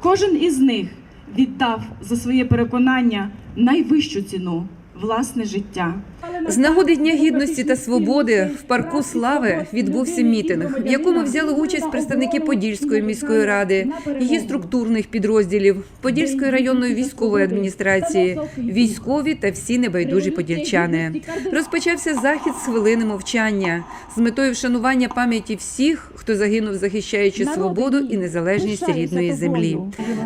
Кожен із них віддав за своє переконання найвищу ціну власне життя. З нагоди Дня гідності та свободи в парку Слави відбувся мітинг, в якому взяли участь представники Подільської міської ради, її структурних підрозділів, Подільської районної військової адміністрації, військові та всі небайдужі подільчани. Розпочався захід з хвилини мовчання з метою вшанування пам'яті всіх, хто загинув, захищаючи свободу і незалежність рідної землі.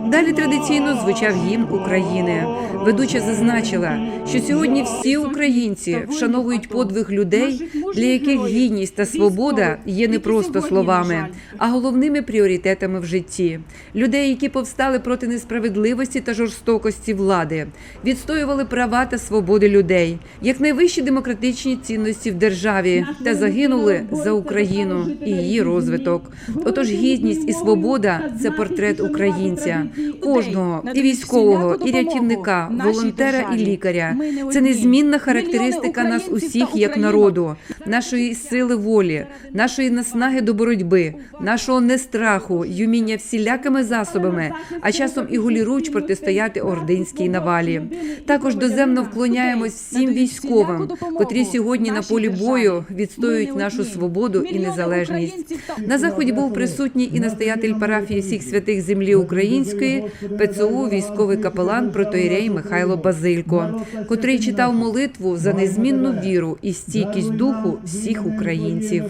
Далі традиційно звучав гімн України. Ведуча зазначила, що сьогодні всі українці вшановують подвиг людей, для яких гідність та свобода є не просто словами, а головними пріоритетами в житті. Людей, які повстали проти несправедливості та жорстокості влади, відстоювали права та свободи людей, як найвищі демократичні цінності в державі, та загинули за Україну і її розвиток. Отож, гідність і свобода це портрет українця, кожного і військового, і рятівника, волонтера і лікаря. Це незмінна характеристика нас усіх як народу, нашої сили волі, нашої наснаги до боротьби, нашого нестраху, й уміння всілякими засобами, а часом і голіруч протистояти ординській навалі. Також доземно вклоняємось всім військовим, котрі сьогодні на полі бою відстоюють нашу свободу і незалежність. На заході був присутній і настоятель парафії всіх святих землі української, ПЦУ, військовий капелан протоїрей Михайло Базилько, котрий читав молитву за незмінну віру і стійкість духу всіх українців.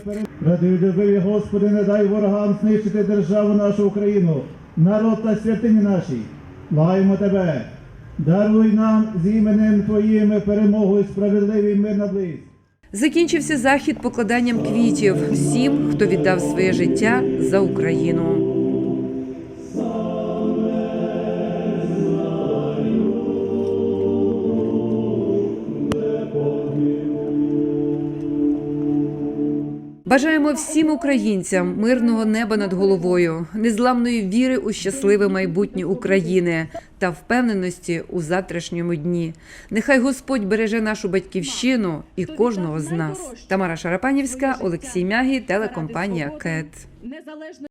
Радиві, Господи, не дай ворогам знищити державу нашу Україну, народ та святині наші. Благаємо Тебе, даруй нам з іменем Твоїм перемогу і справедливий мир на близь. Закінчився захід покладанням квітів всім, хто віддав своє життя за Україну. Бажаємо всім українцям мирного неба над головою, незламної віри у щасливе майбутнє України та впевненості у завтрашньому дні. Нехай Господь береже нашу батьківщину і кожного з нас. Тамара Шарапанівська, Олексій Мягі, телекомпанія КЕТ.